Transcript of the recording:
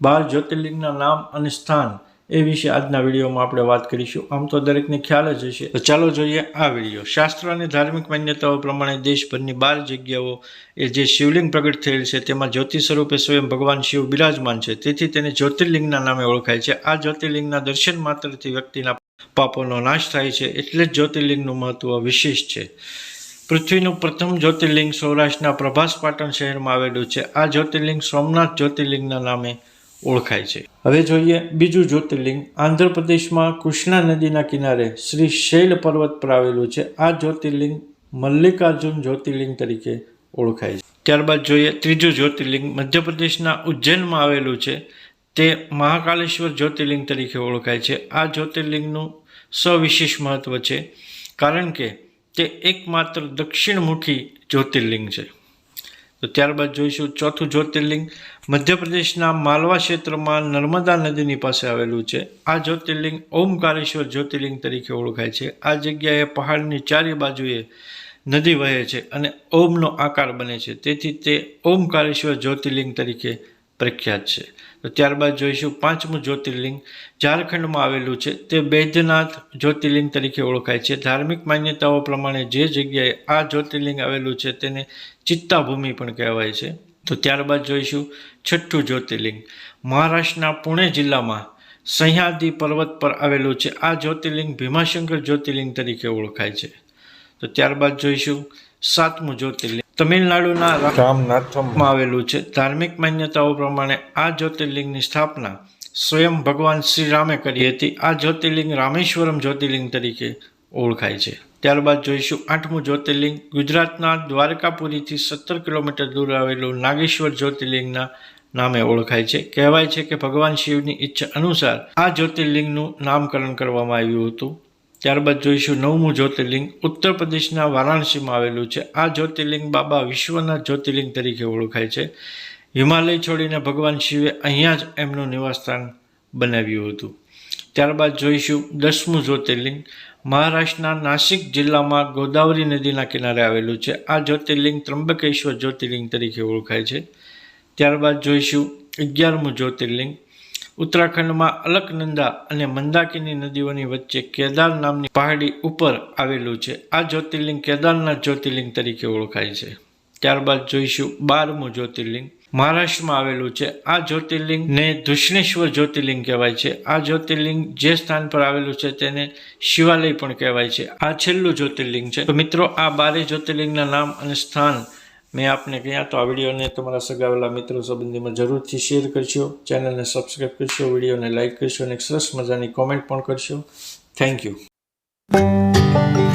બાર જ્યોતિર્લિંગના નામ અને સ્થાન એ વિશે આજના વિડીયોમાં આપણે વાત કરીશું. આમ તો દરેકને ખ્યાલ જ હશે. તો ચાલો જોઈએ આ વીડિયો. શાસ્ત્ર અને ધાર્મિક માન્યતાઓ પ્રમાણે દેશભરની બાર જગ્યાઓ એ જે શિવલિંગ પ્રગટ થયેલ છે તેમાં જ્યોતિ સ્વરૂપે સ્વયં ભગવાન શિવ બિરાજમાન છે. તેથી તેને જ્યોતિર્લિંગના નામે ઓળખાય છે. આ જ્યોતિર્લિંગના દર્શન માત્રથી વ્યક્તિના પાપોનો નાશ થાય છે એટલે જ જ્યોતિર્લિંગનું મહત્વ વિશેષ છે. પૃથ્વીનું પ્રથમ જ્યોતિર્લિંગ સૌરાષ્ટ્રના પ્રભાસ પાટણ શહેરમાં આવેલું છે. આ જ્યોતિર્લિંગ સોમનાથ જ્યોતિર્લિંગના નામે ઓળખાય છે. હવે જોઈએ બીજું જ્યોતિર્લિંગ. આંધ્રપ્રદેશમાં કૃષ્ણા નદીના કિનારે શ્રી શૈલ પર્વત પર આવેલું છે. આ જ્યોતિર્લિંગ મલ્લિકાર્જુન જ્યોતિર્લિંગ તરીકે ઓળખાય છે. ત્યારબાદ જોઈએ ત્રીજું જ્યોતિર્લિંગ. મધ્યપ્રદેશના ઉજ્જૈનમાં આવેલું છે. તે મહાકાલેશ્વર જ્યોતિર્લિંગ તરીકે ઓળખાય છે. આ જ્યોતિર્લિંગનું સવિશેષ મહત્વ છે, કારણ કે તે એકમાત્ર દક્ષિણમુખી જ્યોતિર્લિંગ છે. તો ત્યારબાદ જોઈશું ચોથું જ્યોતિર્લિંગ. મધ્યપ્રદેશના માલવા ક્ષેત્રમાં નર્મદા નદીની પાસે આવેલું છે. આ જ્યોતિર્લિંગ ઓમકારેશ્વર જ્યોતિર્લિંગ તરીકે ઓળખાય છે. આ જગ્યાએ પહાડની ચારે બાજુએ નદી વહે છે અને ઓમનો આકાર બને છે. તેથી તે ઓમકારેશ્વર જ્યોતિર્લિંગ તરીકે પ્રખ્યાત છે. તો ત્યારબાદ જોઈશું પાંચમું જ્યોતિર્લિંગ. ઝારખંડમાં આવેલું છે. તે બૈદ્યનાથ જ્યોતિર્લિંગ તરીકે ઓળખાય છે. ધાર્મિક માન્યતાઓ પ્રમાણે જે જગ્યાએ આ જ્યોતિર્લિંગ આવેલું છે તેને ચિત્તાભૂમિ પણ કહેવાય છે. તો ત્યારબાદ જોઈશું છઠ્ઠું જ્યોતિર્લિંગ. મહારાષ્ટ્રના પુણે જિલ્લામાં સહ્યાદ્રી પર્વત પર આવેલું છે. આ જ્યોતિર્લિંગ ભીમાશંકર જ્યોતિર્લિંગ તરીકે ઓળખાય છે. તો ત્યારબાદ જોઈશું સાતમું જ્યોતિર્લિંગ. તમિલનાડુના રામનાથમાં. આવેલું છે. ધાર્મિક માન્યતાઓ પ્રમાણે આ જ્યોતિર્લિંગની સ્થાપના સ્વયં ભગવાન શ્રી રામે કરી હતી. આ જ્યોતિર્લિંગ રામેશ્વરમ જ્યોતિર્લિંગ તરીકે ઓળખાય છે. ત્યારબાદ જોઈશું આઠમું જ્યોતિર્લિંગ. ગુજરાતના દ્વારકાપુરીથી સત્તર કિલોમીટર દૂર આવેલું નાગેશ્વર જ્યોતિર્લિંગના નામે ઓળખાય છે. કહેવાય છે કે ભગવાન શિવની ઈચ્છા અનુસાર આ જ્યોતિર્લિંગનું નામકરણ કરવામાં આવ્યું હતું. ત્યારબાદ જોઈશું નવમું જ્યોતિર્લિંગ. ઉત્તર પ્રદેશના વારાણસીમાં આવેલું છે. આ જ્યોતિર્લિંગ બાબા વિશ્વનાથ જ્યોતિર્લિંગ તરીકે ઓળખાય છે. હિમાલય છોડીને ભગવાન શિવે અહીંયા જ એમનું નિવાસસ્થાન બનાવ્યું હતું. ત્યારબાદ જોઈશું દસમું જ્યોતિર્લિંગ. મહારાષ્ટ્રના નાસિક જિલ્લામાં ગોદાવરી નદીના કિનારે આવેલું છે. આ જ્યોતિર્લિંગ ત્રંબકેશ્વર જ્યોતિર્લિંગ તરીકે ઓળખાય છે. ત્યારબાદ જોઈશું અગિયારમું જ્યોતિર્લિંગ. ઉત્તરાખંડમાં અલકનંદા અને મંદાકિની નદીઓની વચ્ચે કેદાર નામની પહાડી ઉપર આવેલું છે. આ જ્યોતિર્લિંગ કેદારનાથ જ્યોતિર્લિંગ તરીકે ઓળખાય છે. ત્યારબાદ જોઈશું બારમું જ્યોતિર્લિંગ. મહારાષ્ટ્રમાં આવેલું છે. આ જ્યોતિર્લિંગને ધુષ્ણેશ્વર જ્યોતિર્લિંગ કહેવાય છે. આ જ્યોતિર્લિંગ જે સ્થાન પર આવેલું છે તેને શિવાલય પણ કહેવાય છે. આ છેલ્લું જ્યોતિર્લિંગ છે. તો મિત્રો, આ બારે જ્યોતિર્લિંગના નામ અને સ્થાન મેં આપને કહ્યા તો આ વિડીયોને તમારા સગાવેલા મિત્રો સંબંધીમાં જરૂરથી શેર કરશો ચેનલને સબસ્ક્રાઈબ કરશો વિડીયોને લાઇક કરશો અને સરસ મજાની કોમેન્ટ પણ કરશો થેન્ક યુ